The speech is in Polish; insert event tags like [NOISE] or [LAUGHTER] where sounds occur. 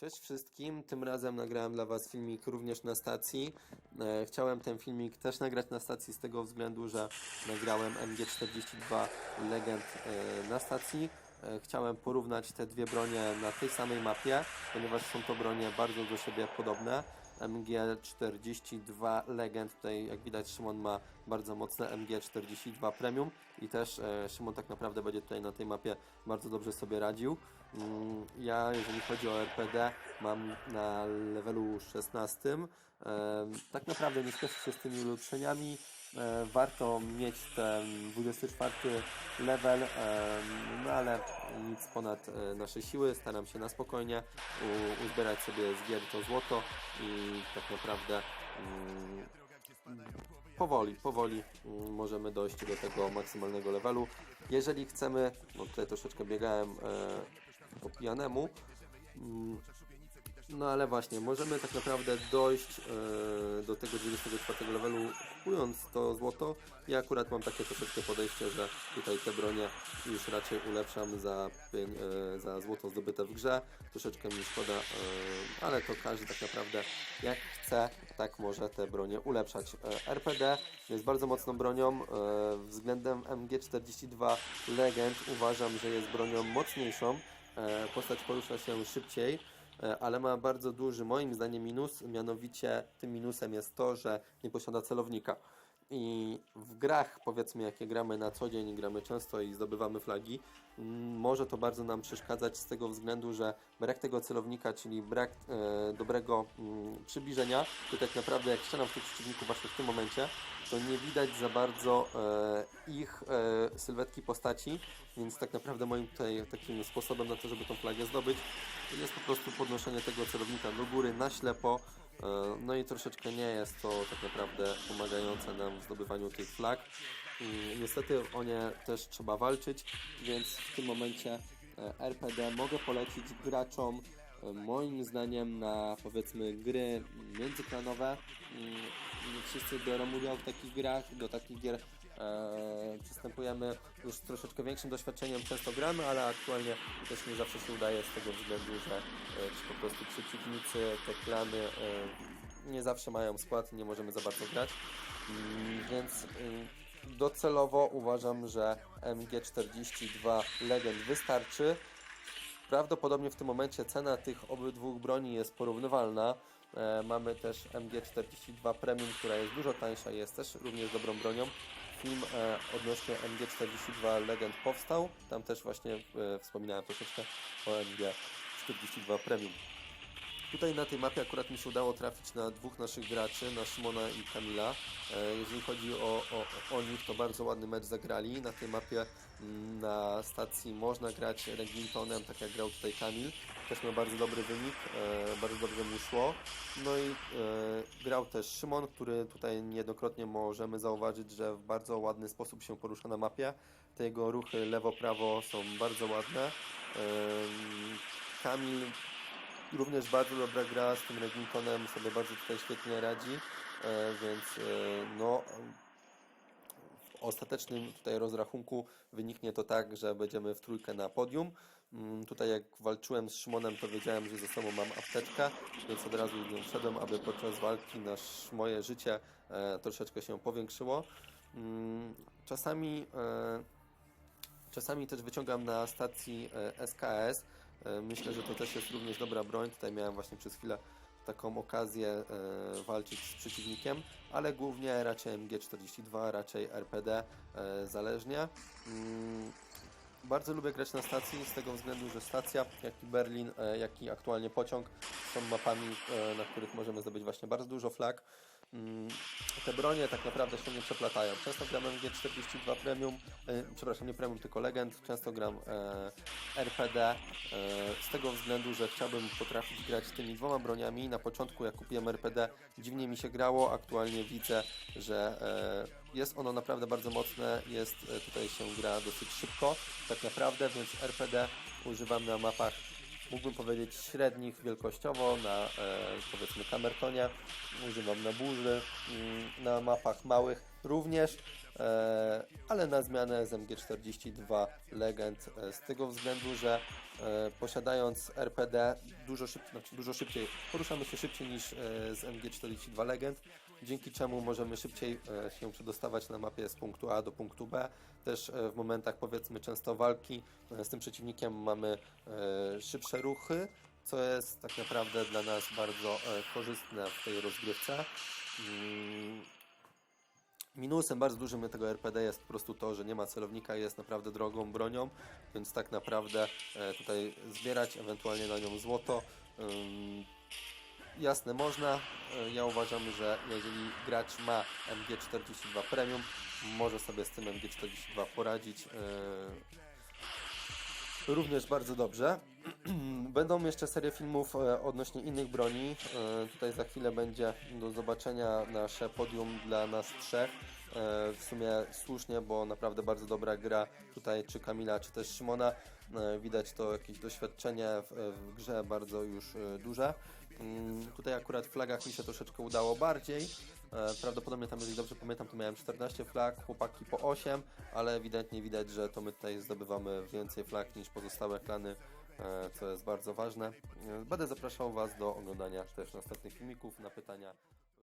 Cześć wszystkim, tym razem nagrałem dla Was filmik również na stacji. E, Chciałem ten filmik też nagrać na stacji z tego względu, że nagrałem MG42 Legend e, na stacji. E, Chciałem porównać te dwie bronie na tej samej mapie, ponieważ są to bronie bardzo do siebie podobne. MG42 Legend, tutaj jak widać Szymon ma bardzo mocne MG42 Premium i też e, Szymon tak naprawdę będzie tutaj na tej mapie bardzo dobrze sobie radził. Mm, Ja jeżeli chodzi o RPD mam na levelu 16. E, Tak naprawdę nie spieszę się z tymi ulepszeniami. E, Warto mieć ten 24 level, e, no ale nic ponad e, nasze siły. Staram się na spokojnie uzbierać sobie z gier to złoto i tak naprawdę mm, powoli, powoli mm, możemy dojść do tego maksymalnego levelu. Jeżeli chcemy, no tutaj troszeczkę biegałem e, po pijanemu, mm, no ale właśnie, możemy tak naprawdę dojść e, do tego 24 levelu kupując to złoto. Ja akurat mam takie troszeczkę podejście, że tutaj te bronie już raczej ulepszam za, e, za złoto zdobyte w grze. Troszeczkę mi szkoda, e, ale to każdy tak naprawdę jak chce, tak może te bronie ulepszać. E, RPD jest bardzo mocną bronią. E, względem MG42 Legend uważam, że jest bronią mocniejszą. E, postać porusza się szybciej ale ma bardzo duży, moim zdaniem, minus. Mianowicie tym minusem jest to, że nie posiada celownika. I w grach, powiedzmy, jakie gramy na co dzień, gramy często i zdobywamy flagi, może to bardzo nam przeszkadzać z tego względu, że brak tego celownika, czyli brak e, dobrego mm, przybliżenia, to tak naprawdę jak strzelam w tych przeciwników właśnie w tym momencie, to nie widać za bardzo e, ich e, sylwetki postaci, więc tak naprawdę moim tutaj takim sposobem na to, żeby tą flagę zdobyć, jest po prostu podnoszenie tego celownika do góry na ślepo. e, No i troszeczkę nie jest to tak naprawdę pomagające nam w zdobywaniu tych flag. I Niestety o nie też trzeba walczyć, więc w tym momencie e, RPD mogę polecić graczom e, moim zdaniem na powiedzmy gry międzyklanowe. Wszyscy biorą udział w takich grach, do takich gier e, przystępujemy już z troszeczkę większym doświadczeniem, często gramy, ale aktualnie też nie zawsze się udaje z tego względu, że e, po prostu przeciwnicy, te klany e, nie zawsze mają skład nie możemy za bardzo grać. Mm, Więc y, docelowo uważam, że MG42 Legend wystarczy. Prawdopodobnie w tym momencie cena tych obydwu broni jest porównywalna. E, mamy też MG42 Premium, która jest dużo tańsza jest też również dobrą bronią. Film e, odnośnie MG42 Legend powstał. Tam też właśnie e, wspominałem troszeczkę o MG42 Premium. Tutaj na tej mapie akurat mi się udało trafić na dwóch naszych graczy, na Szymona i Kamila. E, Jeżeli chodzi o, o, o nich, to bardzo ładny mecz zagrali. Na tej mapie mm, na stacji można grać Reglintonem, tak jak grał tutaj Kamil. Też miał bardzo dobry wynik, e, bardzo dobrze mu szło. No i e, grał też Szymon, który tutaj niejednokrotnie możemy zauważyć, że w bardzo ładny sposób się porusza na mapie. Te jego ruchy lewo-prawo są bardzo ładne. Em, Kamil również bardzo dobra gra z tym Reglintonem, sobie bardzo tutaj świetnie radzi, e, więc e, no w ostatecznym tutaj rozrachunku wyniknie to tak, że będziemy w trójkę na podium. Mm, Tutaj jak walczyłem z Szymonem, to wiedziałem, że ze sobą mam apteczkę, więc od razu nią wszedłem, aby podczas walki nasz, moje życie e, troszeczkę się powiększyło. Mm, Czasami Czasami też wyciągam na stacji SKS. E, Myślę, że to też jest również dobra broń. Tutaj miałem właśnie przez chwilę taką okazję e, walczyć z przeciwnikiem, ale głównie raczej MG42, raczej RPD, e, zależnie. Mm, Bardzo lubię grać na stacji z tego względu, że stacja, jak i Berlin, jak i aktualnie pociąg są mapami, na których możemy zdobyć właśnie bardzo dużo flag. Mm, Te bronie tak naprawdę się nie przeplatają. Często gram MG42 Premium, e, przepraszam, nie Premium, tylko Legend. Często gram e, RPD e, z tego względu, że chciałbym potrafić grać tymi dwoma broniami. Na początku, jak kupiłem RPD, dziwnie mi się grało. Aktualnie widzę, że e, jest ono naprawdę bardzo mocne. Jest e, tutaj się gra dosyć szybko, tak naprawdę, więc RPD używam na mapach mógłbym powiedzieć średnich wielkościowo na e, powiedzmy kamertonie, używam na burzy, mm, na mapach małych również, e, ale na zmianę z MG42 Legend e, z tego względu, że posiadając RPD dużo, szyb, znaczy dużo szybciej, poruszamy się szybciej niż z MG42 Legend, dzięki czemu możemy szybciej e, się przedostawać na mapie z punktu A do punktu B. Też e, w momentach powiedzmy często walki e, z tym przeciwnikiem mamy szybsze ruchy, co jest tak naprawdę dla nas bardzo korzystne w tej rozgrywce. Mm, Minusem bardzo dużym tego RPD jest po prostu to, że nie ma celownika i jest naprawdę drogą bronią, więc tak naprawdę tutaj zbierać ewentualnie na nią złoto. Jasne, można. E, Ja uważam, że jeżeli gracz ma MG42 Premium, może sobie z tym MG42 poradzić. e, Również bardzo dobrze. [CLEARS THROAT] Będą jeszcze serie filmów e, odnośnie innych broni. Tutaj za chwilę będzie do zobaczenia nasze podium dla nas trzech. W sumie słusznie, bo naprawdę bardzo dobra gra tutaj, czy Kamila, czy też Szymona. Widać to jakieś doświadczenie w, w grze bardzo już duże. Mm, Tutaj akurat w flagach mi się troszeczkę udało bardziej. E, Prawdopodobnie tam, jeżeli dobrze pamiętam, to miałem 14 flag, chłopaki po 8, ale ewidentnie widać, że to my tutaj zdobywamy więcej flag niż pozostałe klany, e, co jest bardzo ważne. E, Będę zapraszał Was do oglądania też następnych filmików na pytania.